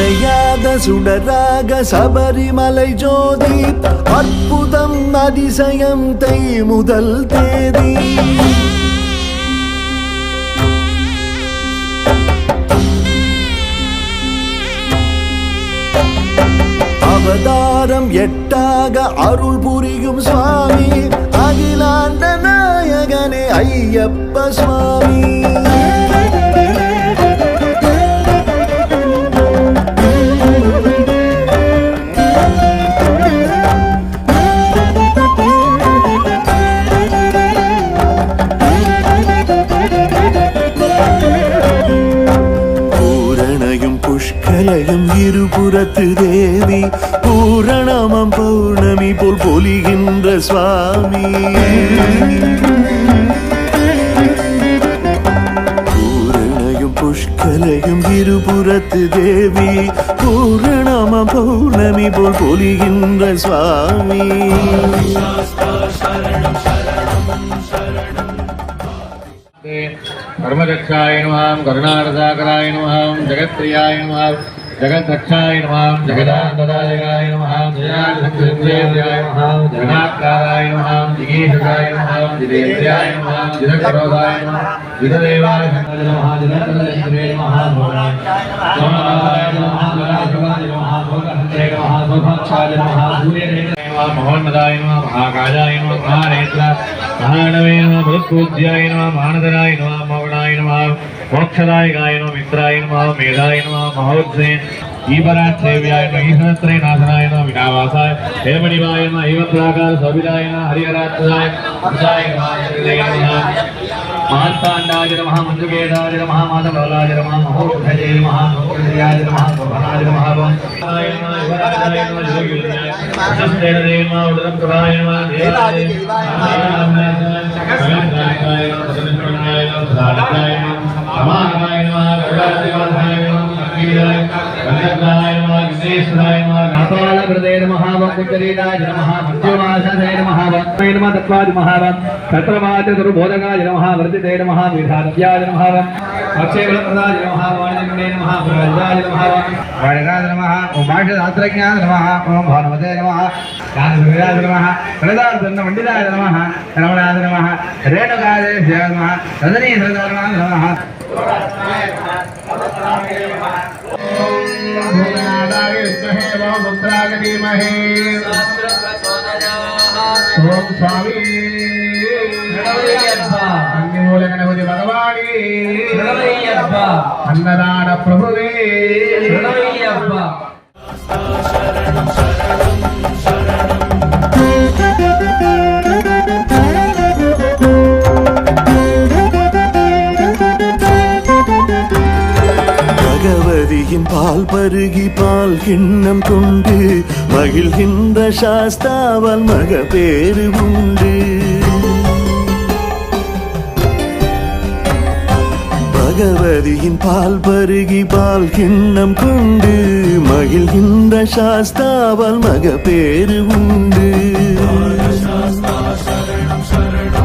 அணையாத சுடராக சபரிமலை ஜோதி அற்புதம் அதிசயம் தை முதல் தேதி. அவதாரம் எட்டாக அருள் புரியும் சுவாமி அகிலாண்ட நாயகனே ஐயப்ப சுவாமி. புஷ்கலையும் இருபுறத்து தேவி பூரணமம் பௌர்ணமி போல் பொலிகின்ற சுவாமி பூரணயும் புஷ்கலையும் இருபுறத்து தேவி பூரணமம் பௌர்ணமி போல் பொலிகின்ற சுவாமி कर्मदक्षाय नमः करुणारसाकराय नमः जगत्प्रियाय नमः జగద్రక్షాయ నమ జగదాంతదాయకాయ నమ జయాక్షేంద్రియాయ నమ జగనాకారాయ నమ జిగేషకాయ నమ జితేంద్రియాయ నమ జితకరోధాయ నమ జితదేవాయ నమ జితేంద్రియ నమ సోమనాథాయ నమ గణాధిపాయ నమ భోగహంతే నమ నమ సూర్యదేవ మహోన్నదాయ నమ మహాకాజాయ నమ మహానేత్ర మహాణవే నమ బృహత్పూజ్యాయ నమ మానదరాయ నమ మౌడాయ నమ मोक्षदायकायनो, मित्रायनो मेधायनो महोत्से ईपराक्षेव्यायन ईश्वरत्रय नाशनायन विनावासाय हेमणिवायन ऐवत्राकार सौभिरायन हरिहराक्षाय महात्तांडाज नमः मंजुकेदाज नमः माधवलाज नमः महोत्सजे नमः महोत्सयाज नमः शोभनाज नमः ुदप्रभाय ക്ഷത്രമാചതുർബോധകായ നമഃ വർദ്ധിതേ നമഃ വിധാത്യായ നമഃ അക്ഷയപ്രദായ നമഃ വാണിജ്യേ നമഃ പ്രജായ നമഃ വാണികായ നമഃ ഓം ഭാഷാശാസ്ത്രജ്ഞായ നമഃ ഓം ഭാനുമതേ നമഃ കാനസുരായ നമഃ പ്രദാർദന്ന പണ്ഡിതായ നമഃ രമണായ നമഃ രേണുകായ നമഃ രജനീ നമഃ നമഃ भूमनादाय विद्महे वामुद्राय धीमहे ओम स्वामी అన్ని మూల గణపతి అన్నదాన ప్రభువే மொழியின் பால் பருகி பால் கிண்ணம் கொண்டு மகிழ்கின்ற சாஸ்தாவால் மக பேரு உண்டு. பகவதியின் பால் பருகி பால் கிண்ணம் கொண்டு மகிழ்கின்ற சாஸ்தாவால் மக பேரு உண்டு. சரணம் சரணம்.